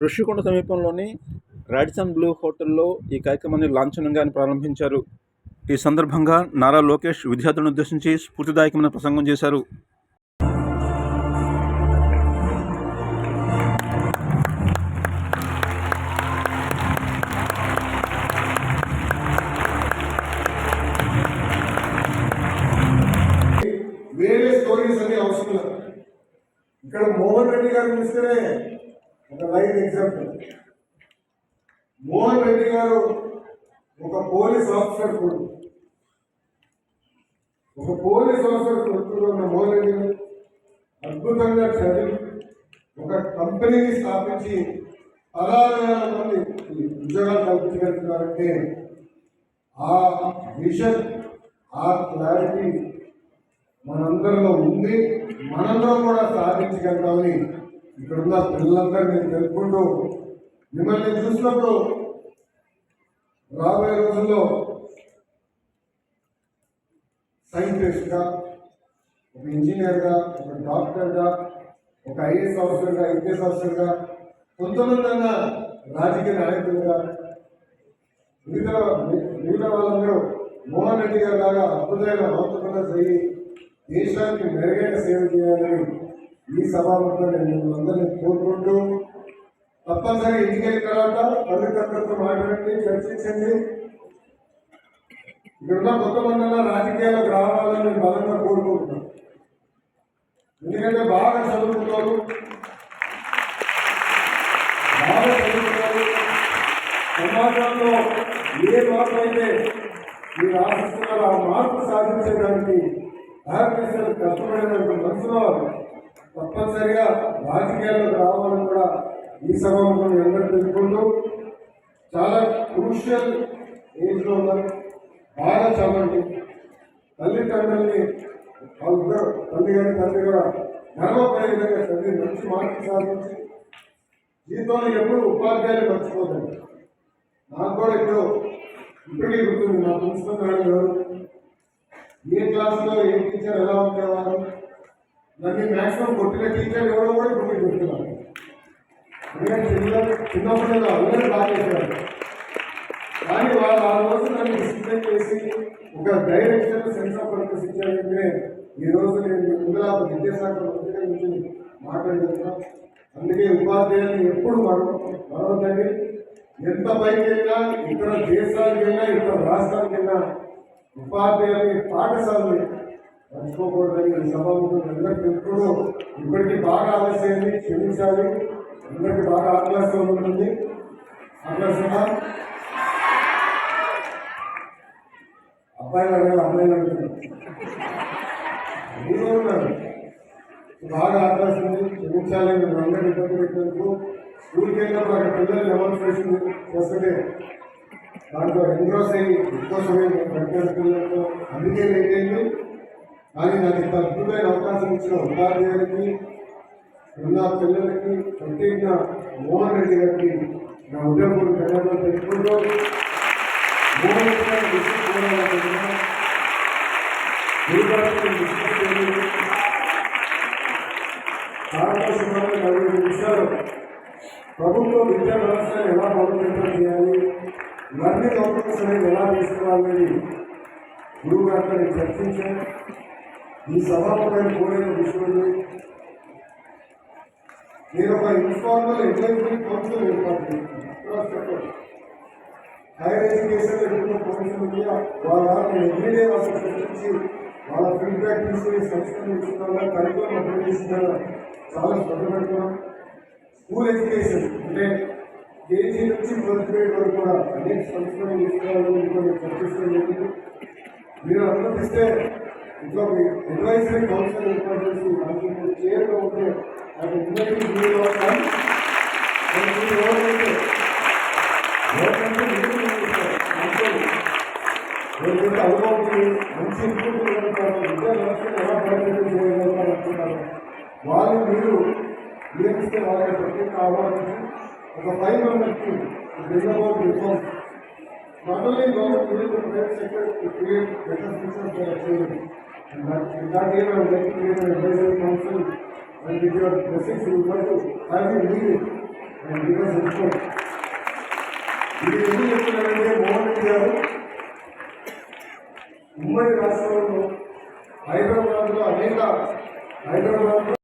ఋషికొండ సమీపంలోని Radisson Blu హోటల్లో ఈ కార్యక్రమాన్ని లాంఛనంగా ప్రారంభించారు. ఈ సందర్భంగా నారా లోకేష్ విద్యార్థులను ఉద్దేశించి స్ఫూర్తిదాయకమైన ప్రసంగం చేశారు. వేరే స్టోరీస్ అన్ని అవసరం ఇక్కడ మోహన్ రెడ్డి గారు చూస్తేనే ఒక లైవ్ ఎగ్జాంపుల్. మోహన్ రెడ్డి గారు ఒక పోలీస్ ఆఫీసర్ కొడుకు. ఒక పోలీస్ ఆఫీసర్ కొడుకులో ఉన్న మోహన్ రెడ్డి గారు అద్భుతంగా చదివి ఒక కంపెనీని స్థాపించి పదహారు వేల మంది ఉద్యోగాలు కల్పించగలుగుతున్నారంటే ఆ విషన్ ఆ క్లారిటీ మనందరిలో ఉంది. మనందరం కూడా సాధించగలుగుతామని ఇక్కడ ఉన్న పిల్లలందరూ నేను తెలుపుకుంటూ మిమ్మల్ని చూసినప్పుడు రాబోయే రోజుల్లో సైంటిస్ట్గా ఒక ఇంజనీర్గా ఒక డాక్టర్గా ఒక ఐఏఎస్ ఆఫీసర్గా ఐపీఎస్ ఆఫీసర్గా కొంతమంది అన్న రాజకీయ నాయకులుగా మిగతా మిగతా వాళ్ళందరూ మోహన్ రెడ్డి గారు లాగా అద్భుతమైన ఆంధ్రప్రదేశ్ అయ్యి దేశానికి మెరుగైన సేవ చేయాలని ఈ సభలో నేను అందరిని అందరినీ కోరుకుంటూ తప్పనిసరి ఇంటికెళ్ళిన తర్వాత తల్లిదండ్రులతో మాట్లాడండి చర్చించండి. ఇక్కడున్న కొంతమంది అన్న రాజకీయాలకు రావాలని నేను బలంగా కోరుకుంటున్నాను. ఎందుకంటే బాగా చదువుకుంటారు. బాగా చదువుకుంటారు. సమాజంలో ఏ మార్పు అయితే మీరు ఆశిస్తున్నారో ఆ మార్పు సాధించడానికి భారతదేశం కష్టపడిన మనసులో తప్పనిసరిగా రాజకీయాల్లోకి రావాలని కూడా ఈ సభలో ఎందరూ తెలుసుకుంటూ చాలా క్రూషియల్ ఏజ్లో ఉన్నారు బాగా చదవండి తల్లిదండ్రుల్ని వాళ్ళిద్దరు తల్లి గారి తండ్రి కూడా గర్వపడే విధంగా చదివి మంచి మార్కులు సాధించి జీవితంలో ఎప్పుడు ఉపాధ్యాయులు మర్చిపోదండి నాకు కూడా ఇప్పుడు ఇప్పటికీ గుర్తుంది నా ప్రిన్సిపల్ మేడం గారు ఏ క్లాస్లో ఏ టీచర్ ఎలా ఉండేవారు నన్ను మ్యాక్సిమం కొట్టిన టీచర్ ఎవరో కూడా ఇప్పుడు మీరు గుర్తున్నారు చిన్న చిన్నప్పుడు అందరూ బాగా చేశారు కానీ వాళ్ళు ఆ రోజు నన్ను డిసిప్లిన్ చేసి ఒక డైరెక్షన్ సెన్స్ ఆఫ్ పర్పస్ ఇచ్చారంటే ఈరోజు నేను మీ విద్యాశాఖ మంత్రిగా నుంచి మాట్లాడుతున్నా అందుకే ఉపాధ్యాయులు ఎప్పుడు మనం మరవద్దండి ఎంత పైకి వెళ్ళినా ఇతర దేశాలకు వెళ్ళినా ఇతర రాష్ట్రాలకు వెళ్ళినా ఉపాధ్యాయుని పాఠశాలని మర్చిపోకూడదని ఈ సభాముఖం అందరికీ ఎప్పుడు ఇప్పటికీ బాగా ఆలస్యండి క్షమించాలి. అందరికీ బాగా ఆక్లాసం ఉంటుంది. ఆక్లాసమా అబ్బాయిలు అడగాలి అమ్మాయిలు అడుగుతున్నారు మీరు ఉన్నారు బాగా ఆక్లాసం ఉంది క్షమించాలి మేము అందరికీ ఇబ్బంది పెట్టినందుకు స్కూల్కి వెళ్ళినప్పుడు అక్కడ పిల్లలు డెమాన్స్ట్రేషన్ చేస్తుంటే దాంట్లో ఎంగ్రోస్ అయ్యి ఎక్కువ సమయం పెట్టినట్టు అందుకే లేట్ అయింది. కానీ నాకు ఇంత అద్భుతమైన అవకాశం ఇచ్చిన ఉపాధ్యాయులకి ఉన్న పిల్లలకి ప్రత్యేకంగా మోహన్ రెడ్డి గారికి నా ఉద్యోగం కళ్యాణం తెలుసుకుంటూ మోహన్ రెడ్డి గారి దృష్టి సుమారు నలభై విషయాలు ప్రభుత్వ విద్యా వ్యవస్థను ఎలా బలోపేతం చేయాలి లర్నింగ్ అవుట్పుట్స్ అనేది ఎలా తీసుకోవాలని గురువు గారితో నేను చర్చించాను ఈ సభాపతిని కోరిన విషయంలో నేను ఒక ఇన్ఫార్మల్ ఎడ్యుకేషన్ కౌన్సిల్ ఏర్పాటు హైయర్ ఎడ్యుకేషన్ ఎడ్యుకేషన్ కౌన్సిల్ ఉంది వాళ్ళ నేను ఎవ్రీడే వాళ్ళకి చర్చించి వాళ్ళ ఫీడ్బ్యాక్ తీసుకుని సంస్కరణ ఇస్తున్నారా కరికులం అప్డేట్ చేస్తున్నారా చాలా శ్రద్ధ పెడుతున్నాం స్కూల్ ఎడ్యుకేషన్ అంటే కేజీ నుంచి ట్వెల్త్ గ్రేడ్ వరకు కూడా అనేక సంస్కరణలు తీసుకోవాలని కొన్ని చర్చిస్తూ మీరు అనుమతిస్తే ఇంట్లో మీ అడ్వైజరీ కౌన్సిల్ ఏర్పాటు చేసి దానికి మీరు ఉంటే అది మీరు అనుభవం మంచి ఇన్పుట్ ఇవ్వగలుగుతారో, విద్యా వ్యవస్థను ఎలా వాళ్ళు మీరు నియమిస్తే వాళ్ళకి ప్రత్యేక ఆహ్వానించి ఒక five members team bill about reform not only government, even And that, in that year, I would like to create an advisory council and with your blessings, you would like to have me lead it and give us input. ఇది ఎందుకు చెప్తున్నారంటే మోహన్ రెడ్డి గారు ఉమ్మడి రాష్ట్రంలో హైదరాబాద్లో అనేక హైదరాబాద్లో